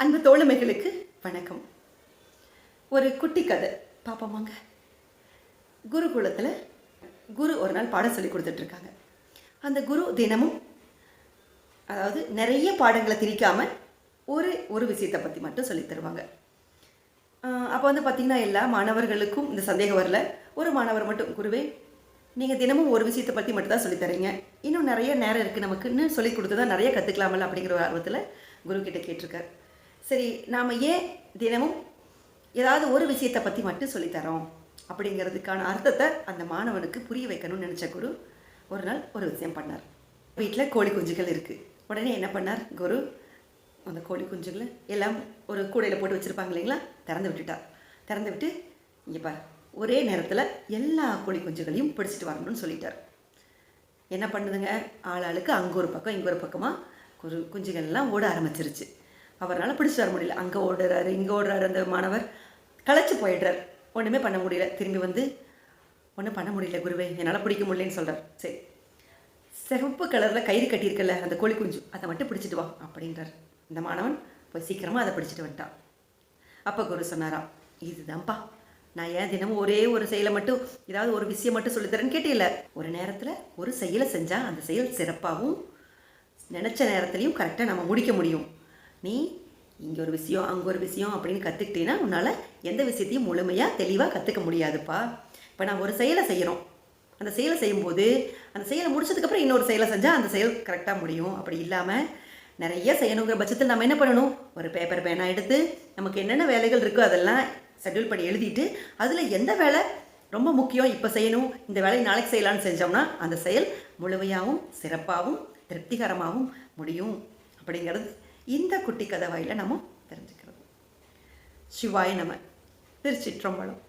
அன்பு தோழமைகளுக்கு வணக்கம். ஒரு குட்டி கதை. பார்ப்போமாங்க குருகுலத்தில் குரு ஒரு நாள் பாடம் சொல்லி கொடுத்துட்ருக்காங்க. அந்த குரு தினமும் அதாவது நிறைய பாடங்களை திரிக்காமல் ஒரு ஒரு விஷயத்தை பற்றி மட்டும் சொல்லித் தருவாங்க. அப்போ வந்து பார்த்திங்கன்னா எல்லா மாணவர்களுக்கும் இந்த சந்தேகம் வரல. ஒரு மாணவர் மட்டும் குருவே நீங்கள் தினமும் ஒரு விஷயத்தை பற்றி மட்டும் தான் இன்னும் நிறைய நேரம் இருக்குது நமக்குன்னு சொல்லி கொடுத்து தான் நிறைய கற்றுக்கலாமல் அப்படிங்கிற ஒரு ஆர்வத்தில் குரு கிட்டே கேட்டிருக்கார். சரி நாம் ஏன் தினமும் ஏதாவது ஒரு விஷயத்தை பற்றி மட்டும் சொல்லித்தரோம்? அப்படிங்கிறதுக்கான அர்த்தத்தை அந்த மாணவனுக்கு புரிய வைக்கணும்னு நினச்ச குரு ஒரு நாள் ஒரு விஷயம் பண்ணார். வீட்டில் கோழி குஞ்சுகள் இருக்குது உடனே என்ன பண்ணார் குரு? அந்த கோழி குஞ்சுகளை எல்லாம் ஒரு கூடையில் போட்டு வச்சுருப்பாங்க இல்லைங்களா? திறந்து விட்டுட்டார். திறந்து விட்டு இங்கே பார் ஒரே நேரத்தில் எல்லா கோழி குஞ்சுகளையும் பிடிச்சிட்டு வரணும்னு சொல்லிட்டார். என்ன பண்ணுதுங்க? ஆளாளுக்கு அங்கே ஒரு பக்கம் இங்கே ஒரு பக்கமாக குரு குஞ்சுகள்லாம் ஓட ஆரம்பிச்சிருச்சு. அவரால் பிடிச்சி வர முடியல. அங்கே ஓடுறாரு இங்கே ஓடுறாரு அந்த மாணவர். களைச்சி போயிடுறார். ஒன்றுமே பண்ண முடியல. திரும்பி வந்து ஒன்றும் பண்ண முடியல குருவே என்னால் பிடிக்க முடியலன்னு சொல்கிறார் சரி. சிவப்பு கலரில் கயிறு கட்டியிருக்கல அந்த கோழி குஞ்சு அதை மட்டும் பிடிச்சிட்டு வா அப்படின்றார். இந்த மாணவன் போய் சீக்கிரமாக அதை பிடிச்சிட்டு வந்துட்டான். அப்போ குரு சொன்னாராம் இதுதான்ப்பா. நான் ஏன் தினமும் ஒரே ஒரு செயலை மட்டும் ஏதாவது ஒரு விஷயம் மட்டும் சொல்லித்தரேன்னு கேட்டே ஒரு நேரத்தில் ஒரு செயலை செஞ்சால் அந்த செயல் சிறப்பாகவும் நினச்ச நேரத்துலையும் கரெக்டாக நம்ம முடிக்க முடியும். நீ இங்கே ஒரு விஷயம் அங்கே ஒரு விஷயம் அப்படின்னு கற்றுக்கிட்டீங்கன்னா உன்னால் எந்த விஷயத்தையும் முழுமையாக தெளிவாக கற்றுக்க முடியாதுப்பா. இப்போ நான் ஒரு செயலை செய்கிறோம் அந்த செயலை செய்யும்போது அந்த செயலை முடிச்சதுக்கப்புறம் இன்னொரு செயலை செஞ்சால் அந்த செயல் கரெக்டாக முடியும். அப்படி இல்லாமல் நிறைய செய்யணுங்கிற பட்சத்தில் நம்ம என்ன பண்ணணும்? ஒரு பேப்பர் பேனா எடுத்து நமக்கு என்னென்ன வேலைகள் இருக்கோ அதெல்லாம் ஷெட்யூல் பண்ணி எழுதிட்டு அதில் எந்த வேலை ரொம்ப முக்கியம் இப்போ செய்யணும் இந்த வேலையை நாளைக்கு செய்யலாம்னு செஞ்சோம்னா அந்த செயல் முழுமையாகவும் சிறப்பாகவும் திருப்திகரமாகவும் முடியும். அப்படிங்கிறது இந்த குட்டி கதை வாயில் நம்ம தெரிஞ்சுக்கிறது சிவாய் நம. திருச்சிற்றம்பலம்.